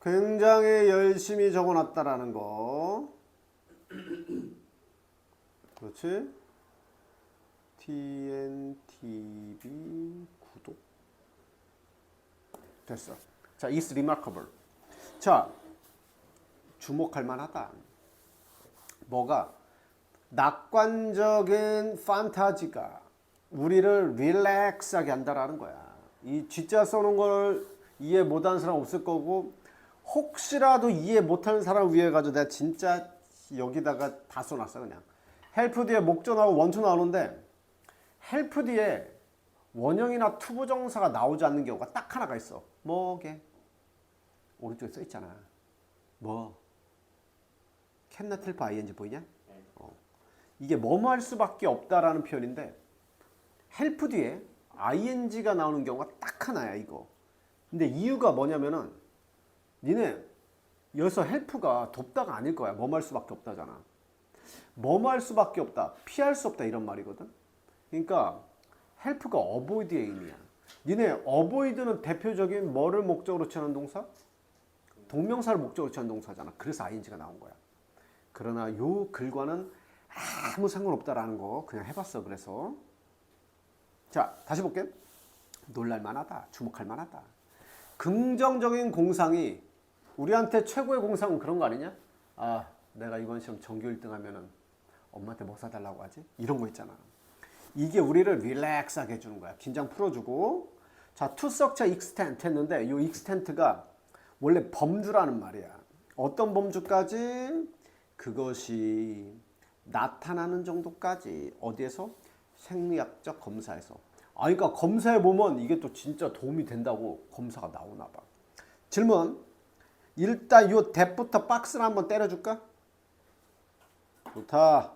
굉장히 열심히 적어놨다라는 거. 그렇지? TNTV 구독. 됐어. 자, is remarkable. 자, 주목할 만하다. 뭐가? 낙관적인 판타지가 우리를 릴렉스하게 한다라는 거야. 이 G자 써놓은 걸 이해 못하는 사람 없을 거고 혹시라도 이해 못하는 사람 위해 가지고 내가 진짜 여기다가 다 써놨어 그냥. 헬프 뒤에 목적 나오고 원투 나오는데 헬프 뒤에 원형이나 투부정사가 나오지 않는 경우가 딱 하나가 있어. 뭐게? 오른쪽에 써 있잖아. 뭐? 캔나 텔프 ing 보이냐? 어. 이게 뭐뭐 할 수밖에 없다라는 표현인데 헬프 뒤에 ing가 나오는 경우가 딱 하나야 이거. 근데 이유가 뭐냐면은 니네 여기서 헬프가 돕다가 아닐 거야. 뭐뭐 할 수밖에 없다잖아. 뭐뭐 할 수밖에 없다. 피할 수 없다 이런 말이거든. 그러니까 헬프가 어보이드의 의미야. 니네 어보이드는 대표적인 뭐를 목적으로 취하는 동사? 동명사를 목적으로 취하는 동사잖아. 그래서 ing가 나온 거야. 그러나 요 글과는 아무 상관없다라는 거 그냥 해봤어. 그래서 자 다시 볼게. 놀랄 만하다. 주목할 만하다. 긍정적인 공상이 우리한테 최고의 공상은 그런 거 아니냐? 아 내가 이번 시험 전교 1등 하면은 엄마한테 뭐 사달라고 하지? 이런 거 있잖아. 이게 우리를 릴렉스하게 해주는 거야. 긴장 풀어주고. 자, 투석차 익스텐트 했는데 이 익스텐트가 원래 범주라는 말이야. 어떤 범주까지? 그것이 나타나는 정도까지 어디에서? 생리학적 검사에서. 아, 그러니까 검사해 보면 이게 또 진짜 도움이 된다고 검사가 나오나 봐. 질문. 일단 요 대부터 박스를 한번 때려줄까? 좋다.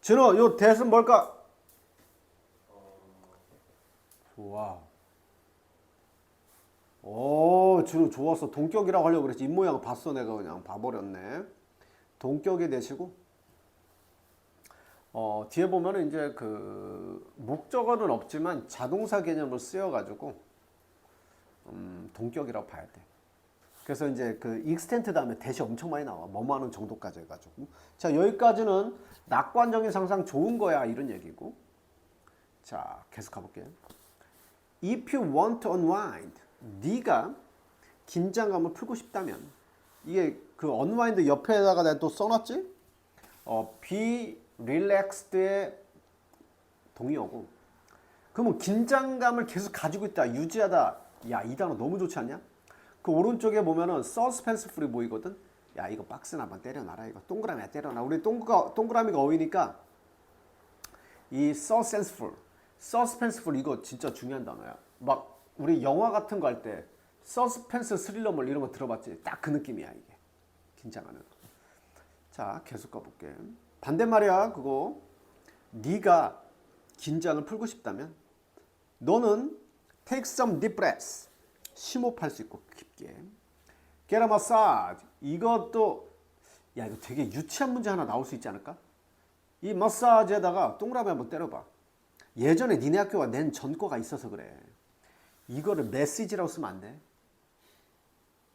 진호, 요 대은 뭘까? 좋아. 오, 진호 좋았어. 동격이라고 하려고 그랬지. 입모양 봤어, 내가 그냥 봐버렸네. 동격에 대시고. 어, 뒤에 보면은 이제 그 목적어는 없지만 자동사 개념으로 쓰여가지고 음, 동격이라고 봐야 돼. 그래서 이제 그 익스텐트 다음에 대시 엄청 많이 나와. 뭐뭐 하는 정도까지 해가지고. 자, 여기까지는 낙관적인 상상 좋은 거야. 이런 얘기고. 자, 계속 가볼게요. If you want to unwind, 네가 긴장감을 풀고 싶다면 이게 그 unwind 옆에다가 내가 또 써놨지? 어, be relaxed의 동의어고. 그러면 긴장감을 계속 가지고 있다, 유지하다. 야, 이 단어 너무 좋지 않냐? 그 오른쪽에 보면은 서스펜스풀이 보이거든. 야, 이거 박스나 한번 때려놔라. 이거 동그라미 때려놔. 우리 동그, 동그라미가 어이니까 이 서센스풀, 서스펜스풀 이거 진짜 중요한 단어야. 막 우리 영화 같은 거 할 때 서스펜스 스릴러물 이런 거 들어봤지? 딱 그 느낌이야 이게. 긴장하는. 자, 계속 가볼게. 반대말이야 그거. 네가 긴장을 풀고 싶다면 너는 take some deep breaths. 심호흡할 수 있고 깊게. get a massage. 이것도 야 이거 되게 유치한 문제 하나 나올 수 있지 않을까? 이 마사지에다가 동그라미 한번 때려봐. 예전에 니네 학교가 낸 전과가 있어서 그래. 이거를 메시지라고 쓰면 안 돼.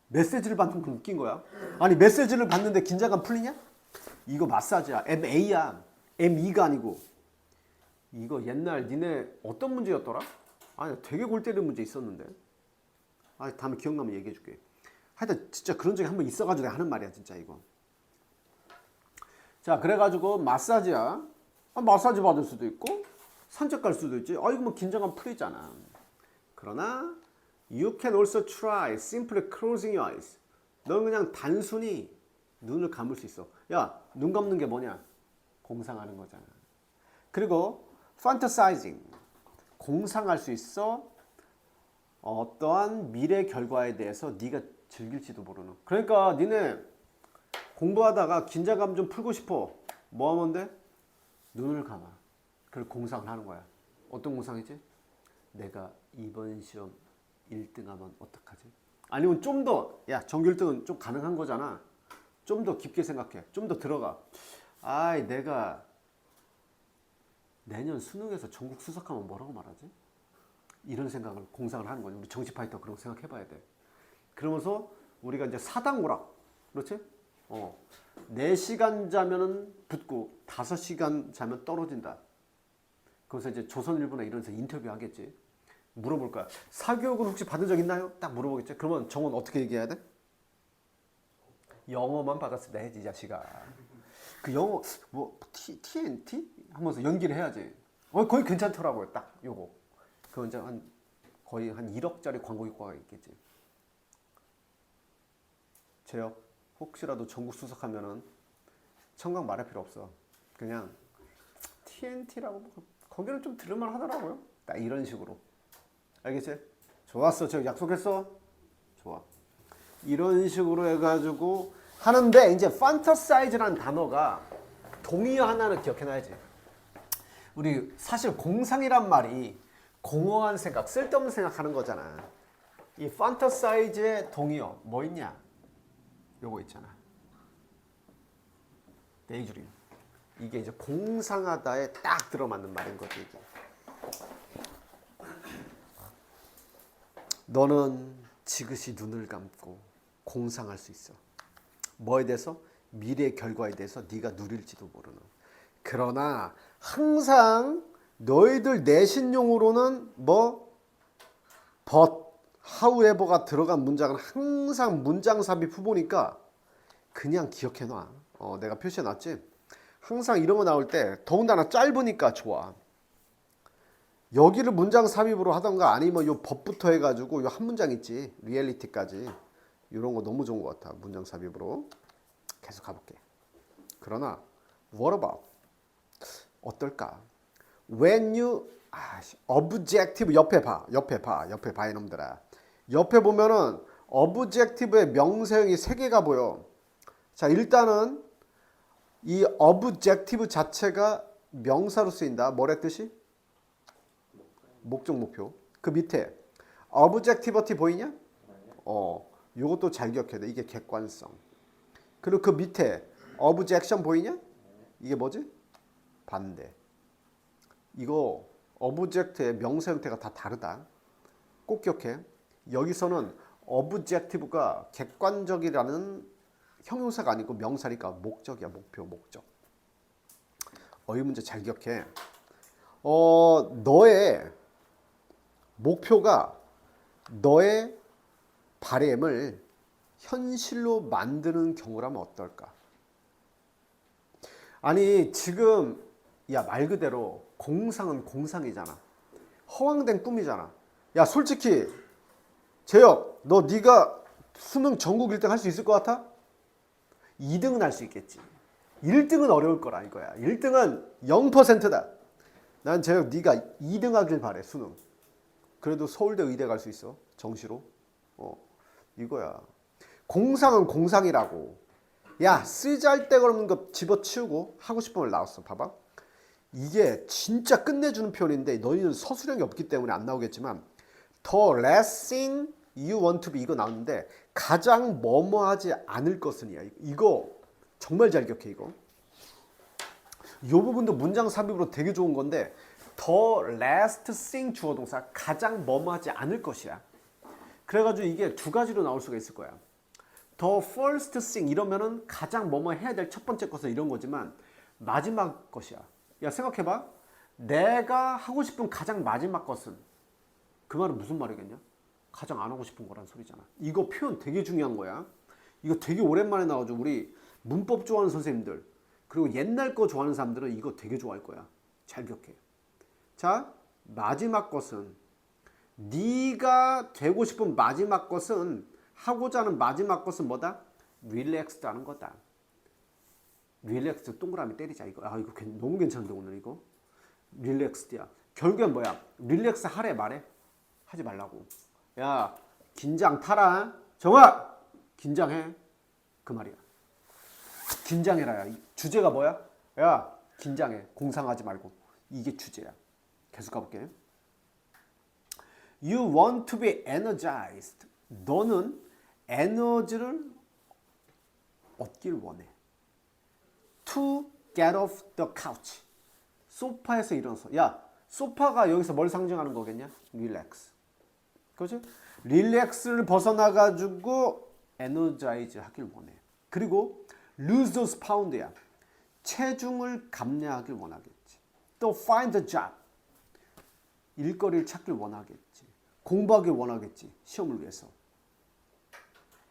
메시지를 받는 건 웃긴 거야. 아니 메시지를 받는데 긴장감 풀리냐? 이거 마사지야. MA야. ME가 아니고. 이거 옛날 니네 어떤 문제였더라? 아니 되게 골 때리는 문제 있었는데. 아 다음에 기억나면 얘기해 줄게. 하여튼 진짜 그런 적이 한 번 있어가지고 하는 말이야 진짜 이거. 자 그래가지고 마사지야. 아, 마사지 받을 수도 있고 산책 갈 수도 있지. 아 이거 뭐 긴장감 풀리잖아. 그러나 you can also try simply closing your eyes. 넌 그냥 단순히 눈을 감을 수 있어. 야, 눈 감는 게 뭐냐? 공상하는 거잖아. 그리고 fantasizing. 공상할 수 있어. 어떠한 미래 결과에 대해서 네가 즐길지도 모르는. 그러니까 니네 공부하다가 긴장감 좀 풀고 싶어. 뭐 하면 돼? 눈을 감아. 그걸 공상을 하는 거야. 어떤 공상이지? 내가 이번 시험 1등 하면 어떡하지? 아니면 좀 더, 야, 전교 1등은 좀 가능한 거잖아. 좀 더 깊게 생각해. 좀 더 들어가. 아이, 내가 내년 수능에서 전국 수석하면 뭐라고 말하지? 이런 생각을 공상을 하는 거죠. 우리 정치 파이터 그런 거 생각해 봐야 돼. 그러면서 우리가 이제 사당 오락. 그렇지? 어. 4시간 자면은 붙고 5시간 자면 떨어진다. 그래서 이제 조선일보나 이런 데서 인터뷰 하겠지. 물어볼 거야. 사교육은 혹시 받은 적 있나요? 딱 물어보겠지. 그러면 정원 어떻게 얘기해야 돼? 영어만 받았습니다 해지 이 자식아. 그 영어 뭐 T, TNT 하면서 연기를 해야지. 어 거의 괜찮더라고요. 딱 요거. 그 이제 한 거의 한 1억짜리 광고 효과가 있겠지. 제요. 혹시라도 전국 수석하면은 청각 말할 필요 없어. 그냥 TNT라고 거기는 좀 들을만 하더라고요. 딱 이런 식으로. 알겠지? 좋았어. 저 약속했어. 이런 식으로 해가지고 하는데 이제 판타사이즈라는 단어가 동의 하나는 기억해놔야지. 우리 사실 공상이란 말이 공허한 생각, 쓸데없는 생각하는 거잖아. 이 판타사이즈의 동의어 뭐 있냐? 요거 있잖아. 데이드림. 이게 이제 공상하다에 딱 들어맞는 말인 거지 이게. 너는 지그시 눈을 감고 공상할 수 있어. 뭐에 대해서? 미래 결과에 대해서 네가 누릴지도 모르는. 그러나 항상 너희들 내신용으로는 뭐 but, however가 들어간 문장은 항상 문장 삽입 후보니까 그냥 기억해놔. 어, 내가 표시해놨지. 항상 이런 거 나올 때 더군다나 짧으니까 좋아. 여기를 문장 삽입으로 하던가 아니면 요 법부터 해가지고 요 한 문장 있지 리얼리티까지 이런 거 너무 좋은 것 같아 문장 삽입으로 계속 가볼게. 그러나 what about 어떨까? When you 아, 씨, objective 옆에 봐 옆에 봐 옆에 봐 이놈들아 옆에 보면은 objective의 명사형이 세 개가 보여. 자 일단은 이 objective 자체가 명사로 쓰인다. 뭐랬 뜻이? 목적 목표. 그 밑에 objectivity 보이냐? 어, 요것도 잘 기억해야 돼. 이게 객관성. 그리고 그 밑에 objection 보이냐? 이게 뭐지? 반대. 이거 object의 명사 형태가 다 다르다. 꼭 기억해. 여기서는 objective가 객관적이라는 형용사가 아니고 명사니까 목적이야. 목표, 목적. 어휘 문제 잘 기억해. 어, 너의 목표가 너의 바램을 현실로 만드는 경우라면 어떨까? 아니 지금 야 말 그대로 공상은 공상이잖아. 허황된 꿈이잖아. 야 솔직히 재혁 너 네가 수능 전국 1등 할 수 있을 것 같아? 2등은 할 수 있겠지. 1등은 어려울 거라 이거야. 1등은 0%다. 난 재혁 네가 2등 하길 바래 수능. 그래도 서울대 의대 갈 수 있어 정시로. 어 이거야. 공상은 공상이라고. 야 쓰잘데가 없는 거 집어치우고 하고 싶은 걸 나왔어. 봐봐. 이게 진짜 끝내주는 표현인데 너희는 서술형이 없기 때문에 안 나오겠지만 the last thing 이거 나오는데 가장 뭐뭐하지 않을 것은이야. 이거 정말 잘 기억해 이거. 이 부분도 문장 삽입으로 되게 좋은 건데 the last thing 주어 동사 가장 뭐뭐하지 않을 것이야. 그래가지고 이게 두 가지로 나올 수가 있을 거야. the first thing 이러면은 가장 뭐뭐 해야 될 첫 번째 것은 이런 거지만 마지막 것이야. 야 생각해봐. 내가 하고 싶은 가장 마지막 것은 그 말은 무슨 말이겠냐? 가장 안 하고 싶은 거란 소리잖아. 이거 표현 되게 중요한 거야. 이거 되게 오랜만에 나오죠. 우리 문법 좋아하는 선생님들 그리고 옛날 거 좋아하는 사람들은 이거 되게 좋아할 거야. 잘 기억해. 자 마지막 것은 네가 되고 싶은 마지막 것은 하고자 하는 마지막 것은 뭐다? 릴렉스드 하는 거다. 릴렉스 동그라미 때리자 이거. 아 이거 괜- 너무 괜찮은데 오늘 이거. 릴렉스드야. 결국엔 뭐야? 릴렉스 하래 말해. 하지 말라고. 야 긴장 타라. 정아 긴장해. 그 말이야. 긴장해라. 야. 이 주제가 뭐야? 야 긴장해. 공상하지 말고. 이게 주제야. 계속 가볼게. You want to be energized. 너는 에너지를 얻길 원해. To get off the couch. 소파에서 일어나서. 야, 소파가 여기서 뭘 상징하는 거겠냐? Relax. 그렇지? 릴렉스를 벗어나가지고 에너자이즈 하길 원해. 그리고 lose those pound야. 체중을 감량하길 원하겠지. 또 find a job. 일거리를 찾길 원하겠지. 공부하길 원하겠지. 시험을 위해서.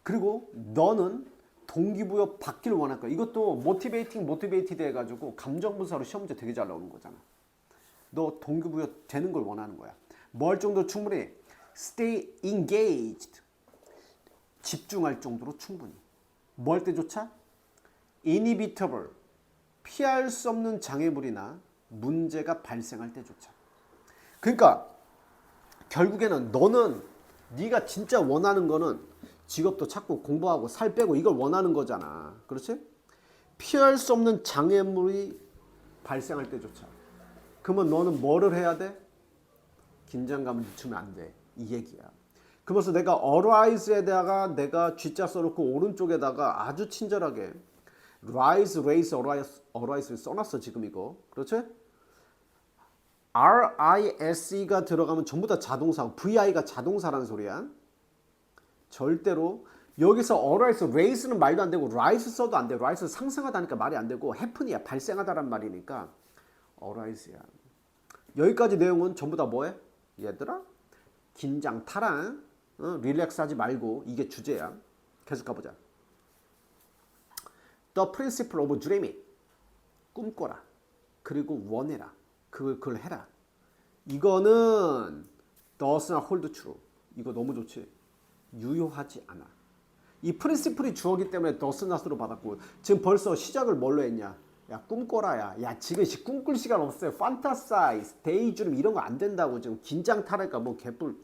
그리고 너는 동기부여 받길 원할 거야. 이것도 모티베이팅 모티베이티드 해가지고 감정분사로 시험 문제 되게 잘 나오는 거잖아. 너 동기부여 되는 걸 원하는 거야. 뭘 정도 충분히 stay engaged 집중할 정도로 충분히 뭘 때조차 inevitable 피할 수 없는 장애물이나 문제가 발생할 때조차 그러니까 결국에는 너는 네가 진짜 원하는 거는 직업도 찾고 공부하고 살 빼고 이걸 원하는 거잖아 그렇지? 피할 수 없는 장애물이 발생할 때조차 그러면 너는 뭐를 해야 돼? 긴장감을 늦추면 안 돼. 이 얘기야. 그러면서 내가 arise에다가 내가 G자 써놓고 오른쪽에다가 아주 친절하게 rise, raise, arise, arise를 써놨어 지금 이거. 그렇지? R-I-S-E가 들어가면 전부 다 자동사, VI가 자동사라는 소리야. 절대로 여기서 arise, raise는 말도 안 되고 rise 써도 안 돼. rise 상승하다니까 말이 안 되고 happen이야. 발생하다란 말이니까 arise야. 여기까지 내용은 전부 다 뭐해? 얘들아 긴장 타라 어? 릴렉스 하지 말고 이게 주제야 계속 가보자 The principle of dreaming 꿈꿔라 그리고 원해라 그걸, 그걸 해라. 이거는 does not hold true 이거 너무 좋지. 유효하지 않아. 이 프린시플이 주어기 때문에 does not으로 받았고 지금 벌써 시작을 뭘로 했냐? 야 꿈꿔라 야. 야 지금 시 꿈꿀 시간 없어요. 판타사이즈 데이주름 이런 거 안 된다고 지금 긴장 타랄까 뭐 개뿔.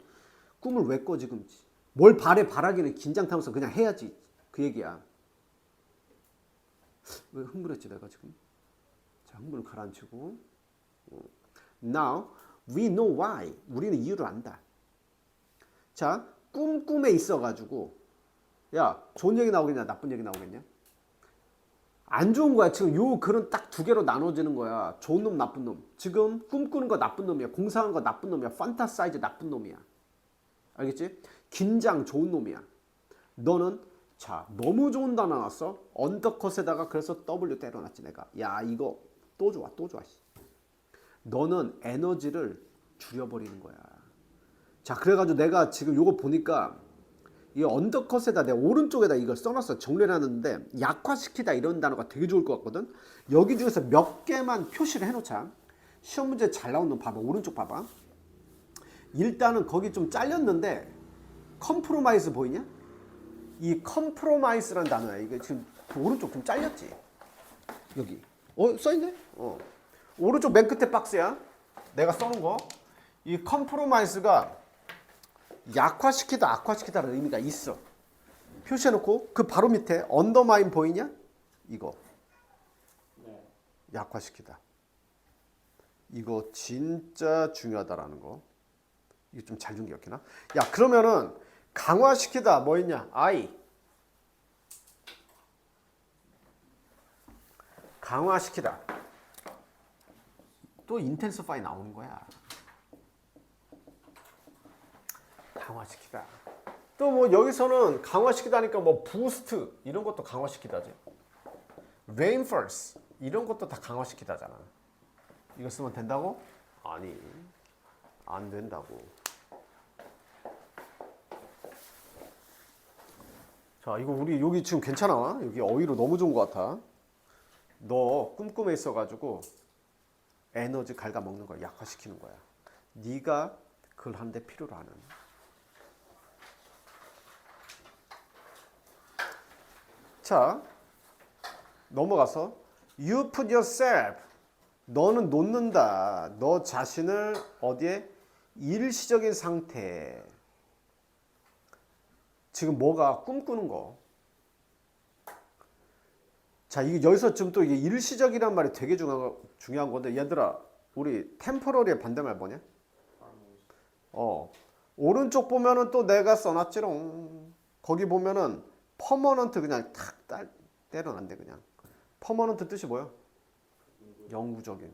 꿈을 왜 꿔 지금? 뭘 바래 바라기는 긴장 타면서 그냥 해야지. 그 얘기야. 왜 흥분했지 내가 지금? 자 흥분을 가라앉히고. 어. Now we know why 우리는 이유를 안다 자 꿈꿈에 있어 가지고 야 좋은 얘기 나오겠냐 나쁜 얘기 나오겠냐 안 좋은 거야. 지금 요 글은 딱 두 개로 나눠지는 거야. 좋은 놈, 나쁜 놈. 지금 꿈꾸는 거 나쁜 놈이야. 공상한 거 나쁜 놈이야. 판타사이즈 나쁜 놈이야. 알겠지? 긴장 좋은 놈이야. 너는 자 너무 좋은 단어 나왔어. 언더컷에다가 그래서 W 때려놨지 내가. 야 이거 또 좋아 또 좋아. 너는 에너지를 줄여버리는 거야. 자 그래가지고 내가 지금 요거 보니까 이 언더컷에다 내 오른쪽에다 이걸 써놨어. 정리를 하는데 약화시키다 이런 단어가 되게 좋을 것 같거든. 여기 중에서 몇 개만 표시를 해놓자. 시험 문제 잘놈 봐봐. 오른쪽 봐봐. 일단은 거기 좀 잘렸는데 컴프로마이스 보이냐? 이 컴프로마이스라는 단어야. 이게 지금 오른쪽 좀 잘렸지? 여기. 어 써있네? 어 오른쪽 맨 끝에 박스야 내가 써놓은 거 이 컴프로마이스가 약화시키다 악화시키다라는 의미가 있어. 표시해놓고 그 바로 밑에 언더마인 보이냐? 이거 약화시키다. 이거 진짜 중요하다라는 거. 이거 좀잘좀 기억해놔. 야 그러면은 강화시키다 뭐 있냐? I 강화시키다. 또 인텐시파이 나오는 거야. 강화시키다. 또 뭐 여기서는 강화시키다니까 뭐 부스트 이런 것도 강화시키다지. reinforce 이런 것도 다 강화시키다잖아. 이거 쓰면 된다고? 아니 안 된다고. 자 이거 우리 여기 지금 괜찮아? 여기 어휘로 너무 좋은 것 같아. 너 꿈꿈에 있어가지고 에너지 갉아먹는 거야. 약화시키는 거야. 네가 그걸 하는데 필요로 하는. 자, 넘어가서 you put yourself 너는 놓는다. 너 자신을 어디에 일시적인 상태. 지금 뭐가 꿈꾸는 거. 자, 이게 여기서 지금 또 이게 일시적이란 말이 되게 중요한, 중요한 건데 얘들아, 우리 템포러리의 반대말 뭐냐? 어. 오른쪽 보면은 또 내가 써놨지롱. 거기 보면은 퍼머넌트 그냥 탁 딸, 때려놨네 그냥. 퍼머넌트 뜻이 뭐야? 영구적인.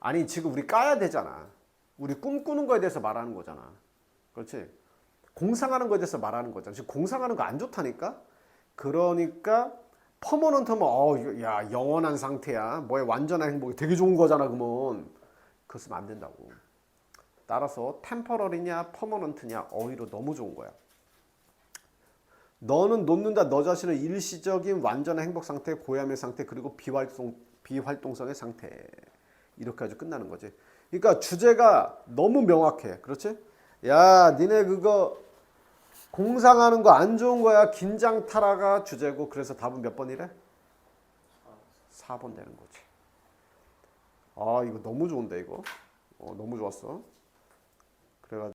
아니 지금 우리 까야 되잖아. 우리 꿈꾸는 거에 대해서 말하는 거잖아. 그렇지? 공상하는 거에 대해서 말하는 거잖아. 지금 공상하는 거 안 좋다니까. 그러니까 퍼머넌트면 어, 이거 야 영원한 상태야. 뭐야 완전한 행복이 되게 좋은 거잖아. 그러면 그거 쓰면 안 된다고. 따라서 템퍼러리냐 퍼머넌트냐 어휘로 너무 좋은 거야. 너는 놓는다 너 자신을 일시적인 완전한 행복 상태, 고야의 상태 그리고 비활동 비활동성의 상태 이렇게 아주 끝나는 거지. 그러니까 주제가 너무 명확해. 그렇지? 야, 니네 그거 공상하는 거 안 좋은 거야. 긴장 타라가 주제고 그래서 답은 몇 번이래? 4번 되는 거지. 아, 이거 너무 좋은데 이거. 어, 너무 좋았어. 그래가지고